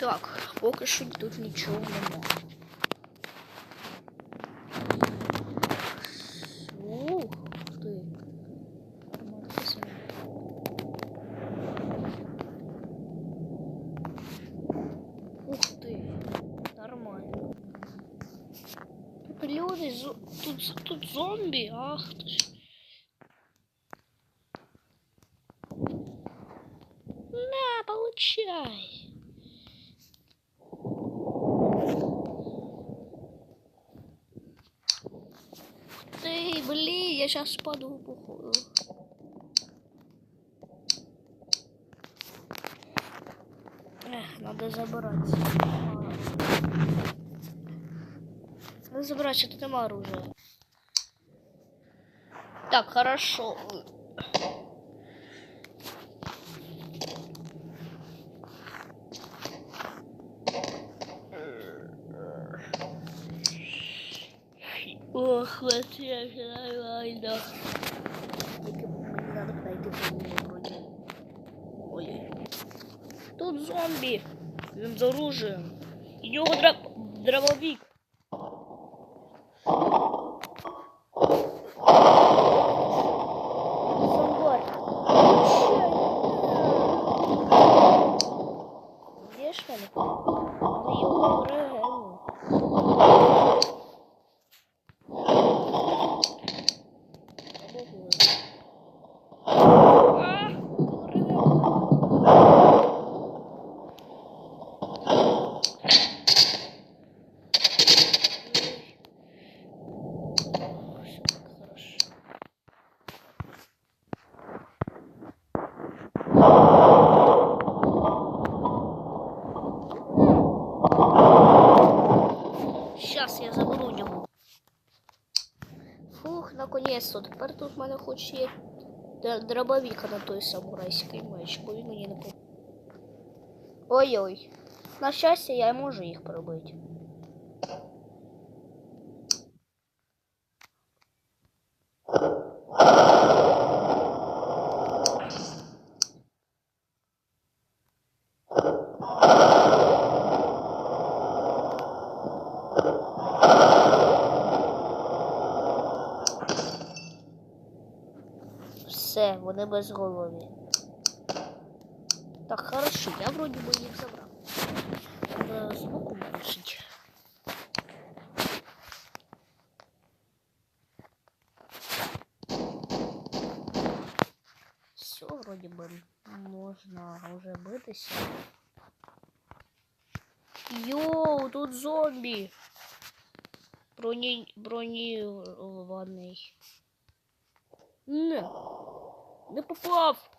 Так, поки що тут нічого нема. Люди, зо- тут, тут зомбі, ах ти ж. На, получай. Ты, блин, я сейчас паду походу. Эх, надо забрать. Надо забрать, что тут нема оружия. Так, хорошо. Ох, вот я же нормально. Тільки мені надо пройти по нему вроде. Ой. Тут зомбі. Він з оружием. І в нього драб... дробовик. Фух, наконец-то. Тепер тут в мене хоч є дробовіка на той самурайський меч, бо він мені не. Ой-ой. На щастя, я можу їх пробити. Все, вони безголові. Так, хорошо, я вроді би їх забрав. Треба звук уменьшить. Все, вроді би можна вже битися. Йоу, тут зомбі. Броні, бронірований. Не. Не попав.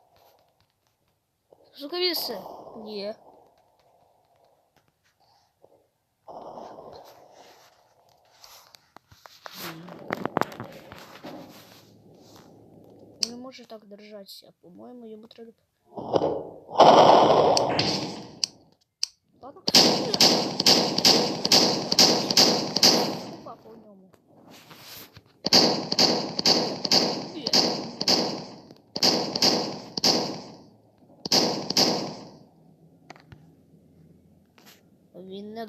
Жуковіси? Ні. Не може так держатися. По-моєму, йому треба. Ладно,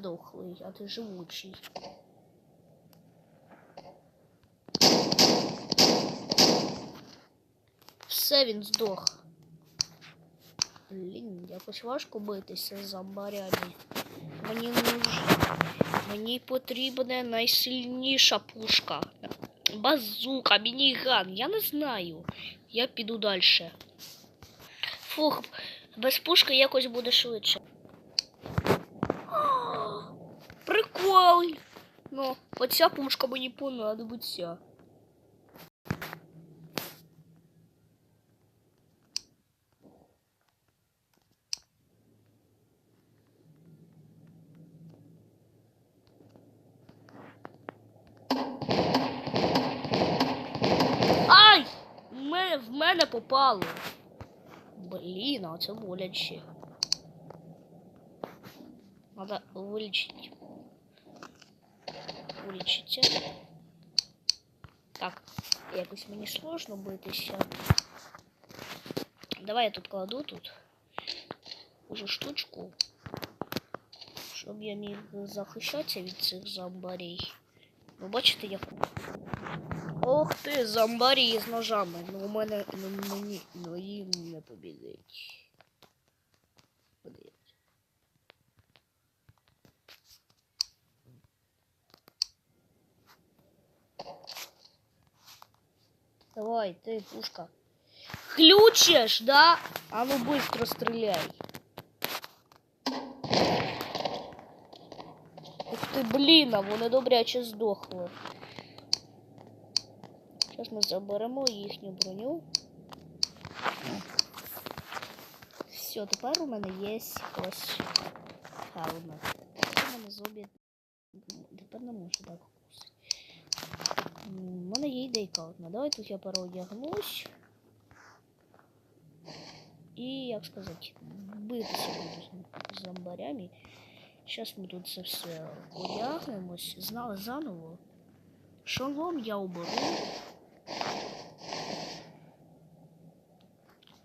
Він не дохлий, а ти живучий. Все, він здох. Блін, якось важко битися з зомбарями. Мені нуж... Мені потрібна найсильніша пушка. Базука, мініган, я не знаю. Я піду далі. Фух, без пушки якось буде швидше. Прикол! Ну, оця пушка мені понадобиться. Ай! В мене попало. Блін, а це боляче. Надо вылечить. Вылечить. Так, якось мені сложно битися. Давай я тут кладу тут. Уже штучку. щоб я міг захищатися від цих зомбарей. Ви бачите, як. Ох ти, зомбарі з ножами. Ну у мене ну, мені ну їм не побідить. Давай, ты, пушка. Ключишь, да? А ну быстро стреляй. Ух ти, блін, а вони добряче здохли. Зараз ми заберемо їхню броню. Все, тепер у мене є ось хелмет. Тепер у мене зомбі. Тепер не можу так кусити. М, У мене є ідейка одна. Давай тут я переодягнусь. І, як сказати, битися буду з зомбарями. Зараз ми тут це все одягнемось. Знали заново. Шолом я уберу.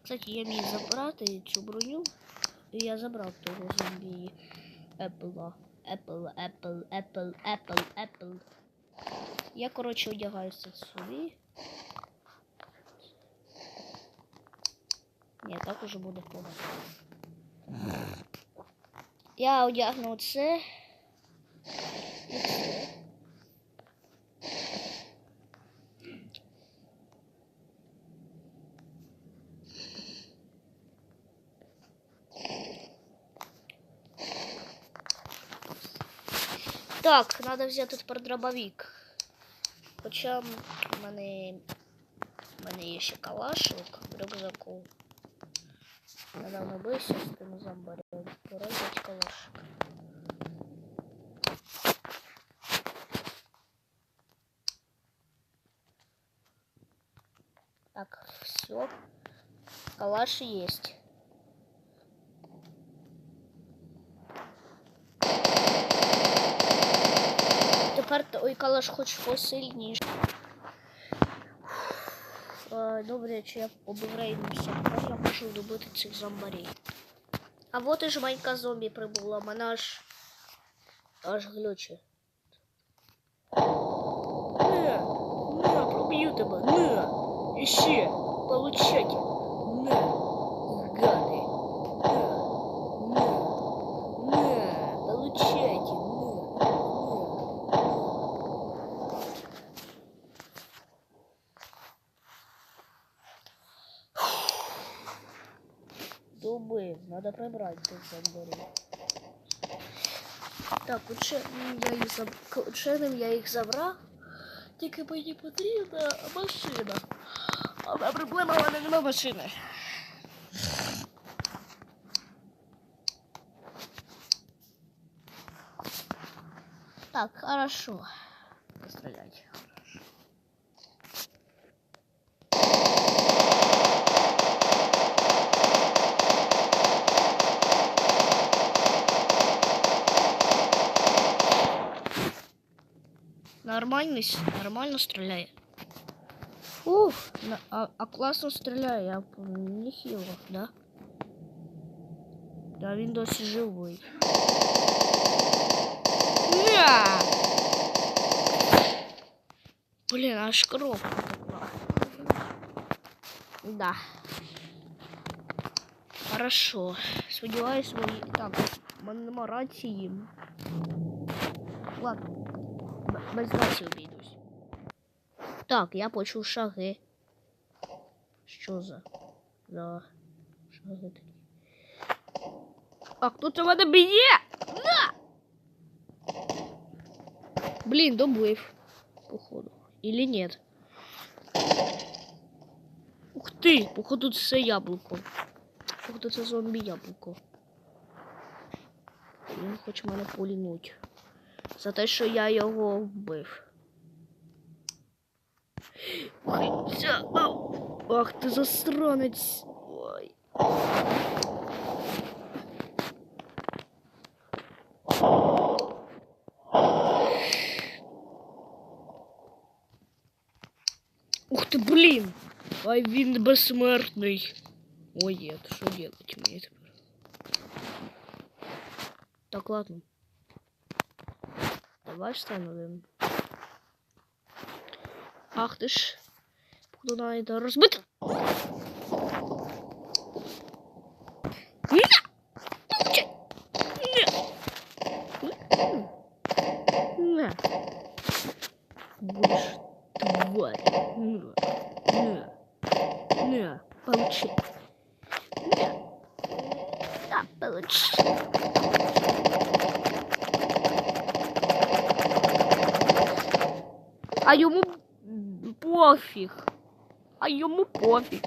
Кстати, я міг забрати цю броню. І я забрав того зомбі Apple. Apple, Apple, Apple, Apple, Apple. Я, коротше, одягаюся собі. Ні, так уже буде погано. Я одягну це. І це. Так, треба взяти тепер дробовик. Хоча в мене, в мене є ще калашик в рюкзаку. Недавно бився з тим зомбарем. Пора взяти калашик. Так, все. Калаш есть. Тепер той калаш хоч посильніше. Е, Добре, чи я обіграємося. Тепер я можу добити цих зомбарей. А вот і жменька зомбі прибула. Мене аж аж глюче. Не, не, проб'ю тебе, не. Іще, получайте. Не, гады. Надо прибрати. Так, ученим я їх заб... ученим я їх забрав. Тільки мені потрібна машина. Але проблема в мене нема машини. Так, хорошо. Пострелять. Нормально, с- нормально стреляет. Уф, на- а, а класно стріляє, я м, нехило, да? Да, він досі живий. На! Блін, аж кров потекла. Да. Хорошо. Сподіваюсь, мої... Так, в мене нема рації. Ладно. Б- Без рації обійдусь. Так, я почув шаги. Що за? За шаги такі. А хто-то мене б'є! На! Блін, добив. Походу. Или нет? Ух ти! Походу це яблуко. Походу це зомбі яблуко. Він хоче мене полінуть. За те, що я його вбив. Ах ти засранець. Ой. Ух ты, блин! Ай, він безсмертний. Ой, нет, что делать мне теперь? Так, ладно. Бачите, ну один. Ах ти ж. Походу надо розбити. Ні! Получай! Ні! На! Будешь тварь. На! На! На! Получи! На! На, получи! А йому пофіг. А йому пофіг.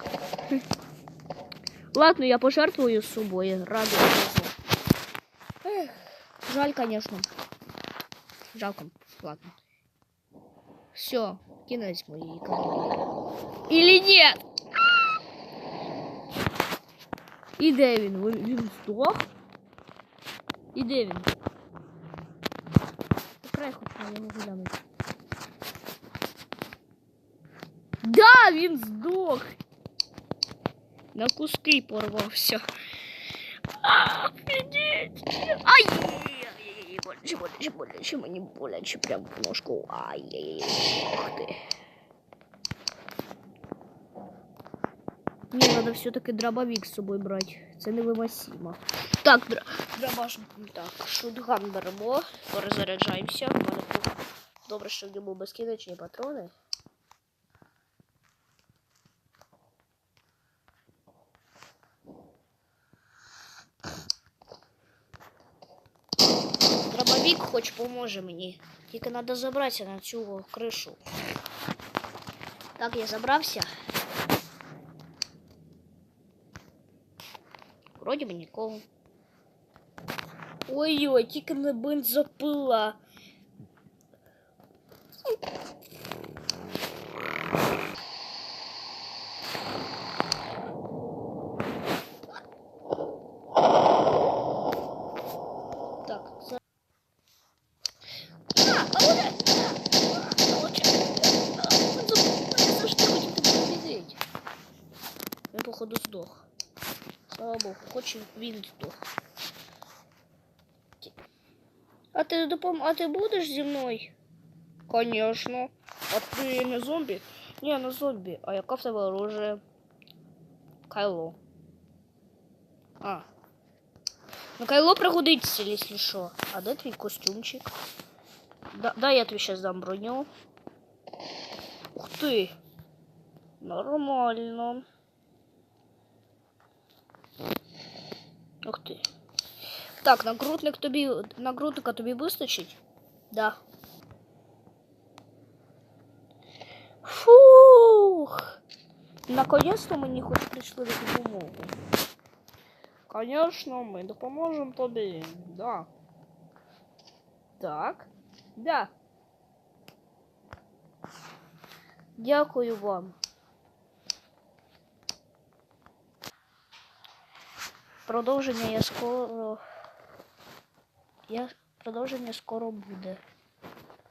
Ладно, я пожертвую собою ради цього. Ех, Жаль, конечно. Жалко. Ладно. Все, кінець моєї кар'єри. Или нет? І де він? Він він здох? І де він? Край хочу на нього глянути. Да, він здох. На куски порвався. Офігеть. Ай! Боляче, боляче, боляче, мені боляче прям в ножку. Ай-яй-яй. Ух ти. Ні, треба все-таки дробовик з собою брати. Це невимосимо. Так, дра... дробаш. Так, шутган беремо, перезаряджаємося. Добре, що в ньому безкінечні патрони. Дробовик хоч поможе мені. Тільки треба забратися на цю кришу. Так, я забрався. Вроді би нікого. Ой-ой, тільки не бензопила. Так, за... А, получай! А, получай! А, за что хотів тебе победить? Я, походу, здох. Слава Богу, хоч він здох. А ти допом... А ти будеш зі? Конечно. А ти не зомбі? Ні, не зомбі. А яка в оружие? Кайло. А. Ну, Кайло пригодиться, если що. А де твій костюмчик? Да, да, я тобі сейчас дам броню. Ух ти. Нормально. Ух ти. Так, нагрудник тобі. Нагрудника тобі вистачить? Да. Фух. Наконец-то мені хоч прийшли на допомогу. Конечно, ми допоможемо тобі. Да. Так. Да. Дякую вам. Продовження я скоро. Я продовження скоро буде.